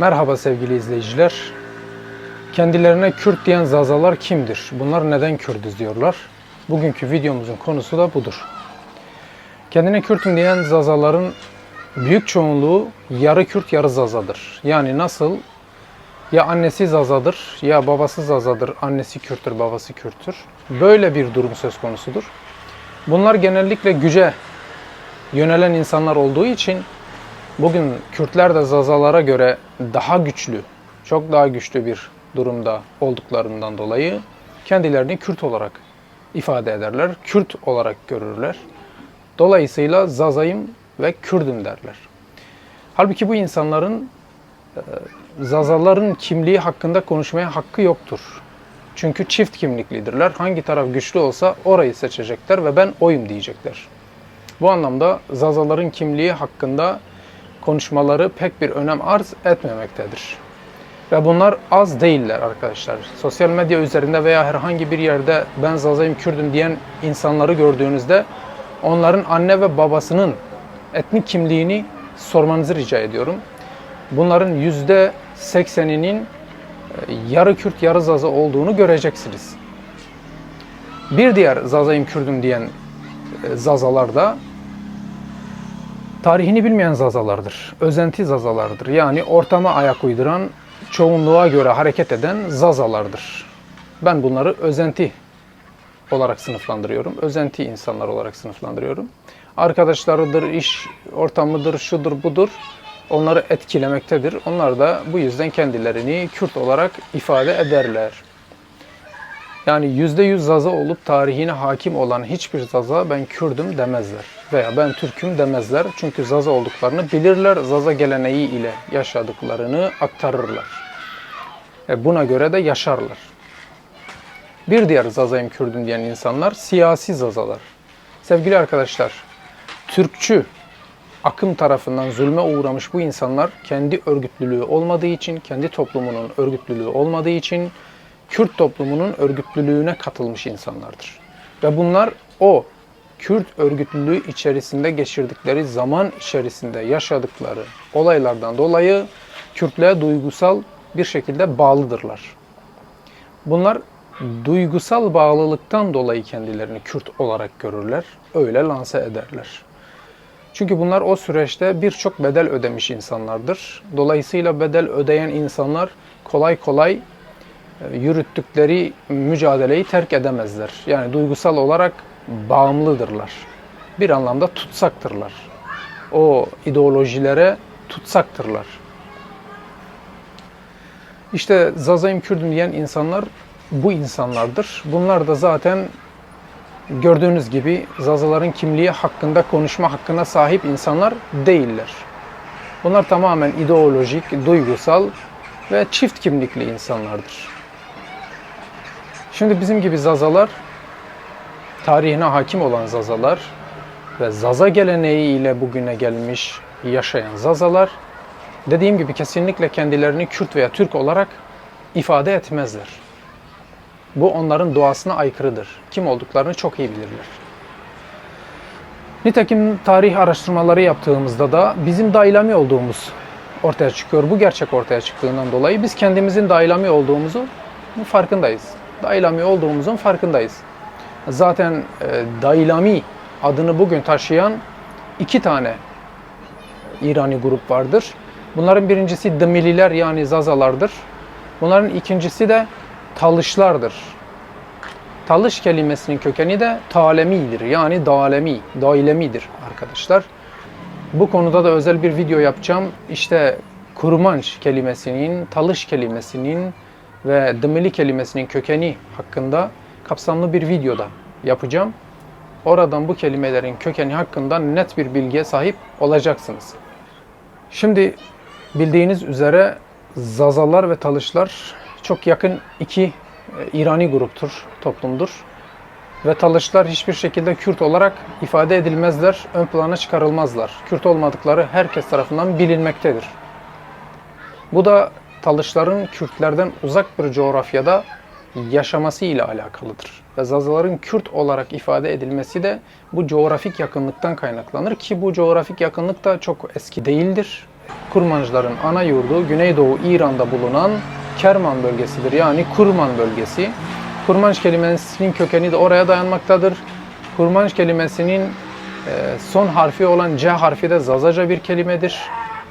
Merhaba sevgili izleyiciler. Kendilerine Kürt diyen Zazalar kimdir? Bunlar neden Kürdüz diyorlar? Bugünkü videomuzun konusu da budur. Kendine Kürtüm diyen Zazaların büyük çoğunluğu yarı Kürt yarı Zazadır. Yani nasıl? Ya annesi Zazadır ya babası Zazadır, annesi Kürttür, babası Kürttür. Böyle bir durum söz konusudur. Bunlar genellikle güce yönelen insanlar olduğu için bugün Kürtler de Zazalara göre daha güçlü, çok daha güçlü bir durumda olduklarından dolayı kendilerini Kürt olarak ifade ederler. Kürt olarak görürler. Dolayısıyla Zazayım ve Kürdüm derler. Halbuki bu insanların e, Zazaların kimliği hakkında konuşmaya hakkı yoktur. Çünkü çift kimliklidirler. Hangi taraf güçlü olsa orayı seçecekler ve ben oyum diyecekler. Bu anlamda Zazaların kimliği hakkında konuşmaları pek bir önem arz etmemektedir. Ve bunlar az değiller arkadaşlar. Sosyal medya üzerinde veya herhangi bir yerde ben Zazayım Kürdüm diyen insanları gördüğünüzde onların anne ve babasının etnik kimliğini sormanızı rica ediyorum. Bunların yüzde sekseninin yarı Kürt yarı Zaza olduğunu göreceksiniz. Bir diğer Zazayım Kürdüm diyen e, Zazalar da tarihini bilmeyen Zazalardır. Özenti Zazalardır. Yani ortama ayak uyduran, çoğunluğa göre hareket eden Zazalardır. Ben bunları özenti olarak sınıflandırıyorum. Özenti insanlar olarak sınıflandırıyorum. Arkadaşlarıdır, iş ortamıdır, şudur budur onları etkilemektedir. Onlar da bu yüzden kendilerini Kürt olarak ifade ederler. Yani yüzde yüz Zaza olup tarihine hakim olan hiçbir Zaza ben Kürdüm demezler. Veya ben Türk'üm demezler. Çünkü Zaza olduklarını bilirler. Zaza geleneği ile yaşadıklarını aktarırlar. E buna göre de yaşarlar. Bir diğer Zazayım Kürdüm diyen insanlar siyasi Zazalar. Sevgili arkadaşlar, Türkçü akım tarafından zulme uğramış bu insanlar kendi örgütlülüğü olmadığı için, kendi toplumunun örgütlülüğü olmadığı için Kürt toplumunun örgütlülüğüne katılmış insanlardır. Ve bunlar o Kürt örgütlülüğü içerisinde geçirdikleri zaman içerisinde yaşadıkları olaylardan dolayı Kürtlüğe duygusal bir şekilde bağlıdırlar. Bunlar duygusal bağlılıktan dolayı kendilerini Kürt olarak görürler, öyle lanse ederler. Çünkü bunlar o süreçte birçok bedel ödemiş insanlardır. Dolayısıyla bedel ödeyen insanlar kolay kolay e, yürüttükleri mücadeleyi terk edemezler. Yani duygusal olarak bağımlıdırlar. Bir anlamda tutsaktırlar. O ideolojilere tutsaktırlar. İşte Zazayım Kürdüm diyen insanlar bu insanlardır. Bunlar da zaten gördüğünüz gibi Zazaların kimliği hakkında konuşma hakkına sahip insanlar değiller. Bunlar tamamen ideolojik, duygusal ve çift kimlikli insanlardır. Şimdi bizim gibi Zazalar, tarihine hakim olan Zazalar ve Zaza geleneği ile bugüne gelmiş yaşayan Zazalar, dediğim gibi kesinlikle kendilerini Kürt veya Türk olarak ifade etmezler. Bu onların doğasına aykırıdır. Kim olduklarını çok iyi bilirler. Nitekim tarih araştırmaları yaptığımızda da bizim dailami olduğumuz ortaya çıkıyor. Bu gerçek ortaya çıktığından dolayı biz kendimizin dailami olduğumuzu farkındayız. Dailami olduğumuzun farkındayız. Zaten e, dailami adını bugün taşıyan iki tane İrani grup vardır. Bunların birincisi Dımililer yani Zazalardır. Bunların ikincisi de talışlardır. Talış kelimesinin kökeni de talemidir. Yani dalemi, dailemidir arkadaşlar. Bu konuda da özel bir video yapacağım. İşte kurmanç kelimesinin, talış kelimesinin ve dımili kelimesinin kökeni hakkında kapsamlı bir videoda yapacağım. Oradan bu kelimelerin kökeni hakkında net bir bilgiye sahip olacaksınız. Şimdi bildiğiniz üzere Zazalar ve Talışlar çok yakın iki e, İrani gruptur, toplumdur. Ve Talışlar hiçbir şekilde Kürt olarak ifade edilmezler, ön plana çıkarılmazlar. Kürt olmadıkları herkes tarafından bilinmektedir. Bu da Talışların Kürtlerden uzak bir coğrafyada yaşaması ile alakalıdır. Ve Zazaların Kürt olarak ifade edilmesi de bu coğrafik yakınlıktan kaynaklanır ki bu coğrafik yakınlık da çok eski değildir. Kurmancıların ana yurdu Güneydoğu İran'da bulunan Kerman bölgesidir. Yani Kurman bölgesi. Kurmanç kelimesinin kökeni de oraya dayanmaktadır. Kurmanç kelimesinin e, son harfi olan C harfi de Zazaca bir kelimedir.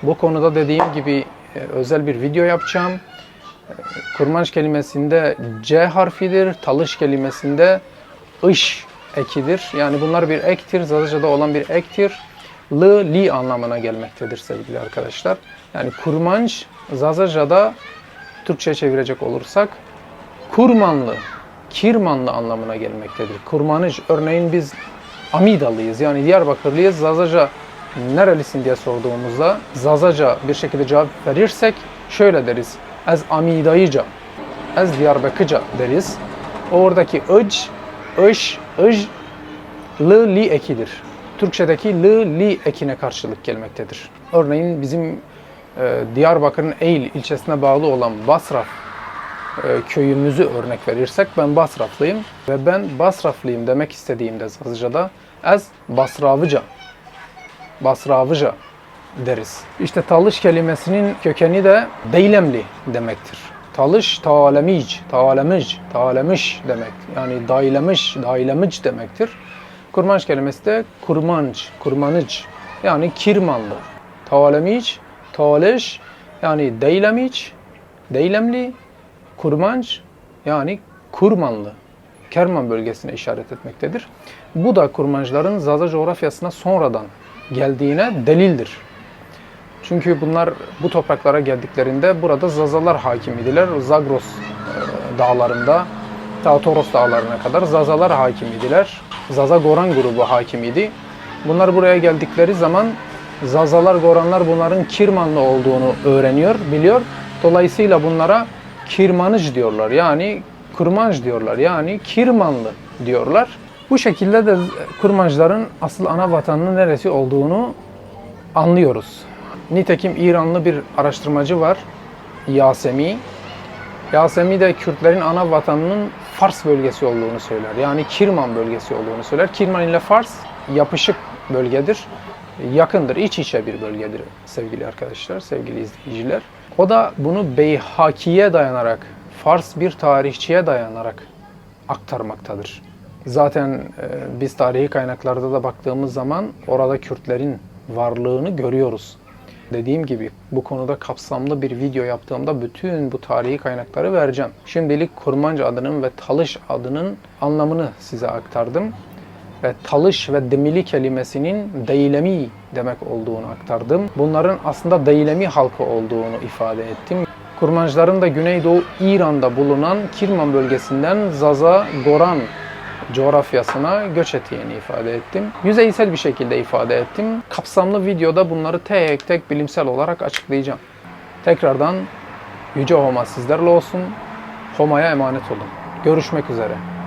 Bu konuda dediğim gibi e, özel bir video yapacağım. Kurmanç kelimesinde C harfidir. Talış kelimesinde ış ekidir. Yani bunlar bir ektir. Zazaca'da olan bir ektir. L, li anlamına gelmektedir sevgili arkadaşlar. Yani kurmanç Zazaca'da Türkçe çevirecek olursak kurmanlı, kirmanlı anlamına gelmektedir. Kurmanıc örneğin biz Amidalıyız yani Diyarbakırlıyız. Zazaca nerelisin diye sorduğumuzda Zazaca bir şekilde cevap verirsek şöyle deriz. Ez Amidayıca, ez Diyarbakırca deriz. Oradaki ıc, ış, ıj, l, li ekidir. Türkçedeki l, li ekine karşılık gelmektedir. Örneğin bizim e, Diyarbakır'ın Eyle ilçesine bağlı olan Basraf e, köyümüzü örnek verirsek ben Basraflıyım ve ben Basraflıyım demek istediğimde Zazaca'da ez Basravıca, Basravıca deriz. İşte talış kelimesinin kökeni de Deylemli demektir. Talış taalemic, taalemic, taalemiş demek. Yani daylemiş, daylemiş demektir. Kurmanç kelimesi de kurmanç, kurmanıç yani kirmanlı. Taalemic, taleş yani deylemiç, deylemli, kurmanç yani kurmanlı. Kerman bölgesine işaret etmektedir. Bu da kurmancıların Zaza coğrafyasına sonradan geldiğine delildir. Çünkü bunlar bu topraklara geldiklerinde burada Zazalar hakim idiler. Zagros e, dağlarında ta dağlarına kadar Zazalar hakim idiler. Zaza Goran grubu hakim idi. Bunlar buraya geldikleri zaman Zazalar, Goranlar bunların Kirmanlı olduğunu öğreniyor, biliyor. Dolayısıyla bunlara Kirmanıc diyorlar. Yani Kurmanj diyorlar. Yani Kirmanlı diyorlar. Bu şekilde de Kurmancıların asıl ana vatanının neresi olduğunu anlıyoruz. Nitekim İranlı bir araştırmacı var. Yasemi. Yasemi de Kürtlerin ana vatanının Fars bölgesi olduğunu söyler. Yani Kirman bölgesi olduğunu söyler. Kirman ile Fars yapışık bölgedir. Yakındır, iç içe bir bölgedir sevgili arkadaşlar, sevgili izleyiciler. O da bunu Beyhaki'ye dayanarak, Fars bir tarihçiye dayanarak aktarmaktadır. Zaten e, biz tarihi kaynaklarda da baktığımız zaman orada Kürtlerin varlığını görüyoruz. Dediğim gibi bu konuda kapsamlı bir video yaptığımda bütün bu tarihi kaynakları vereceğim. Şimdilik Kurmanca adının ve Talış adının anlamını size aktardım. Ve talış ve demili kelimesinin deylemi demek olduğunu aktardım. Bunların aslında deylemi halkı olduğunu ifade ettim. Kurmancıların da Güneydoğu İran'da bulunan Kirman bölgesinden Zaza Goran coğrafyasına göç ettiğini ifade ettim. Yüzeysel bir şekilde ifade ettim. Kapsamlı videoda bunları tek tek bilimsel olarak açıklayacağım. Tekrardan Yüce Homa sizlerle olsun. Homa'ya emanet olun. Görüşmek üzere.